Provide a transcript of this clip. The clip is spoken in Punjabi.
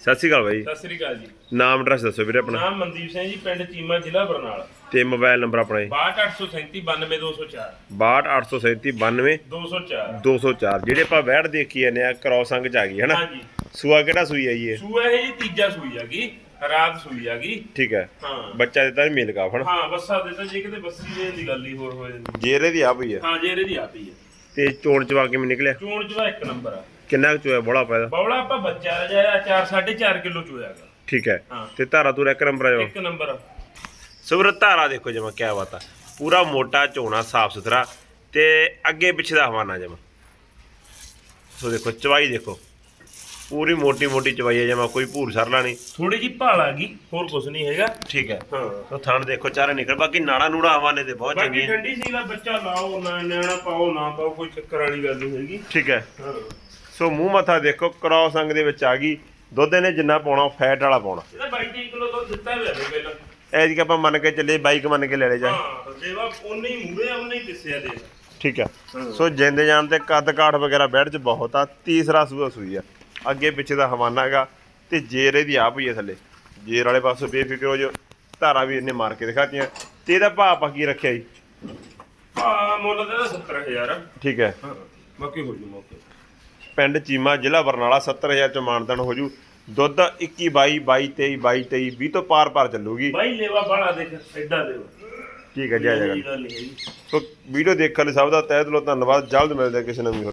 ਸਤਿ ਸ਼੍ਰੀ ਅਕਾਲ ਬਾਈ। ਸਤਿ ਸ੍ਰੀ ਅਕਾਲ ਜੀ। ਨਾਮ ਐਡਰੈਸ ਦੱਸੋ ਵੀਰੇ ਆਪਣਾ। ਨਾਮ ਮਨਦੀਪ ਸਿੰਘ ਜੀ ਪਿੰਡ ਚੀਮਾ ਜ਼ਿਲ੍ਹਾ ਬਰਨਾਲਾ। ਤੇ ਮੋਬਾਈਲ ਨੰਬਰ ਆਪਣਾ ਜੀ। 62837 92204 62837 204 204 ਜਿਹੜੇ ਆਪਾਂ ਵੈੜ ਦੇਖੀ ਜਾਂਦੇ ਆ ਕ੍ਰੋਸ ਅੰਗ ਚ ਆ ਗਈ ਹੈ ਨਾ ਹਾਂਜੀ। ਸੂਆ ਕਿਹੜਾ ਸੂਈ ਆ ਜੀ ਇਹ? ਸੂਆ ਇਹ ਜੀ ਤੀਜਾ ਸੂਈ ਹੈਗੀ ਰਾਤ ਸੂਈ ਹੈਗੀ ਠੀਕ ਹੈ। ਹਾਂ। ਬੱਚਾ ਦਿੱਤਾ ਜੀ ਮੇਲ ਕਾਫਣ ਹਾਂ ਬੱਸਾ ਦੇ ਤਾਂ ਜੇ ਕਿਤੇ ਬੱਸੀ ਦੇ ਦੀ ਗੱਲ ਹੀ ਹੋਰ ਹੋ ਜਾਂਦੀ। ਜੇਰੇ ਦੀ ਆ ਪਈ ਆ। ਹਾਂ ਜੇ ਇਹਦੀ ਆਪੀ ਹੈ ਤੇ ਚੋਣ ਚਵਾ ਕਿਵੇਂ ਨਿਕਲਿਆ। ਚੋਣ ਚਵਾ ਇੱਕ ਨੰਬਰ ਆ। ਕਿੰਨਾ ਕੁ ਚੋਇਆ ਬੋਲਾ ਪੈਦਾ। ਬੌਲਾ ਆਪਾਂ ਬੱਚਾ ਰਜਾਇਆ 4 4.5 ਕਿਲੋ ਚੋਇਆਗਾ। ਠੀਕ ਹੈ। ਹਾਂ। ਤੇ ਧਾਰਾ ਤੂਰਾ ਇੱਕ ਨੰਬਰ ਆਇਓ ਇੱਕ ਨੰਬਰ ਸੁਬਰ ਧਾਰਾ ਦੇਖੋ ਜਮਾ ਕਿਆ ਬਾਤ ਆ। ਪੂਰਾ ਮੋਟਾ ਝੋਣਾ ਸਾਫ਼ ਸੁਥਰਾ। ਤੇ ਅੱਗੇ ਪਿੱਛੇ ਦਾ ਹਵਾਨਾ ਜਮਾ। ਸੋ ਦੇਖੋ ਚਵਾਈ ਦੇਖੋ। ਪੂਰੀ ਮੋਟੀ ਮੋਟੀ ਚਵਾਈ ਹੈ ਜਮਾ ਕੋਈ ਭੂਰ ਸਰਲਾ ਨਹੀਂ। ਥੋੜੀ ਜੀ ਭਾਲ ਆ ਗਈ ਹੋਰ ਕੁਝ ਨਹੀਂ ਹੈਗਾ। ਠੀਕ ਹੈ। ਹਾਂ। ਸੋ ਥਣ ਦੇਖੋ ਚਾਰੇ ਨਿਕਲ ਬਾਕੀ ਨਾੜਾ ਨੂੜਾ ਹਵਾਨੇ ਤੇ ਬਹੁਤ ਬਾਕੀ ਠੰਡੀ ਸੀ ਦਾ ਬੱਚਾ ਲਾਓ ਨਾ ਨਿਆਣਾ ਪਾਓ ਨਾ ਪਾਓ ਕੋਈ ਚੱਕਰ ਵਾਲੀ ਗੱਲ ਨਹੀਂ ਹੈਗੀ। ਠੀਕ ਹੈ। ਹਾਂ। ਸੋ ਮੂੰਹ ਮੱਥਾ ਦੇਖੋ ਕ੍ਰੋਸ ਅੰਗ ਦੇ ਵਿੱਚ ਆ ਗਈ। ਦੁੱਧ ਇਹਨੇ ਜਿੰਨਾ ਪਾਉਣਾ ਫੈਟ ਵਾਲਾ ਪਾਉਣਾ। ਇਹਦਾ 22 ਕਿਲੋ ਦੁੱਧ ਦਿੱਤਾ ਹੋਇਆ ਹੈ ਪਹਿਲਾਂ। ਐਜ ਕਿ ਆਪਾਂ ਮੰਨ ਕੇ ਚੱਲੇ ਬਾਈਕ ਮੰਨ ਕੇ ਲੈ ਲੈ ਜਾ। ਹਾਂ ਦੇਵਾ ਉਹਨੇ ਹੀ ਮੂਰੇ ਉਹਨੇ ਹੀ ਪਿੱਛੇ ਦੇ ਠੀਕ ਹੈ। ਹਾਂ। ਸੋ ਜਿੰਦੇ ਜਾਣ ਤੇ ਕੱਦ ਕਾਠ ਵਗੈਰਾ ਬੈਠ ਚ ਬਹੁਤ ਆ ਤੀਸਰਾ ਸੂਆ ਸੂਈ ਆ। ਅੱਗੇ ਪਿੱਛੇ ਦਾ ਹਵਾਨਾ ਹੈਗਾ ਤੇ ਜੇਰ ਇਹਦੀ ਆਪ ਹੀ ਹੈ ਥੱਲੇ। ਜੇਰ ਵਾਲੇ ਪਾਸੋਂ ਬੇਫਿਕਰ ਹੋ ਜੋ ਧਾਰਾ ਵੀ ਇਹਨੇ ਮਾਰ ਕੇ ਦਿਖਾਤੀਆਂ। ਤੇ ਇਹਦਾ ਭਾਅ ਆਪਾਂ ਕੀ ਰੱਖਿਆ ਜੀ? ਆ ਮੁੱਲ ਦਾ 70000 ਠੀਕ ਹੈ। ਬਾਕੀ ਹੋ ਜੂ ਮੌਕੇ। ਪਿੰਡ ਚੀਮਾ ਜ਼ਿਲ੍ਹਾ ਬਰਨਾਲਾ 70000 ਚ ਮਾਨਦਨ ਹੋ ਜੂ। ਦੁੱਧ 21 22 22 23 22 23 20 ਤੋਂ ਪਾਰ ਪਾਰ ਚੱਲੂਗੀ। ਬਾਈ ਲੇਵਾ ਬਾਲਾ ਦੇਖ ਐਡਾ ਦੇਵਾ ਠੀਕ ਹੈ ਜੈ ਜੈ ਇਹ ਗੱਲ ਨਹੀਂ ਹੈਗੀ। ਸੋ ਵੀਡੀਓ ਦੇਖਣ ਲਈ ਸਭ ਦਾ ਤਹਿ ਦਿਲੋਂ ਧੰਨਵਾਦ। ਜਲਦ ਮਿਲਦੇ ਕਿਸੇ ਨਵੀਂ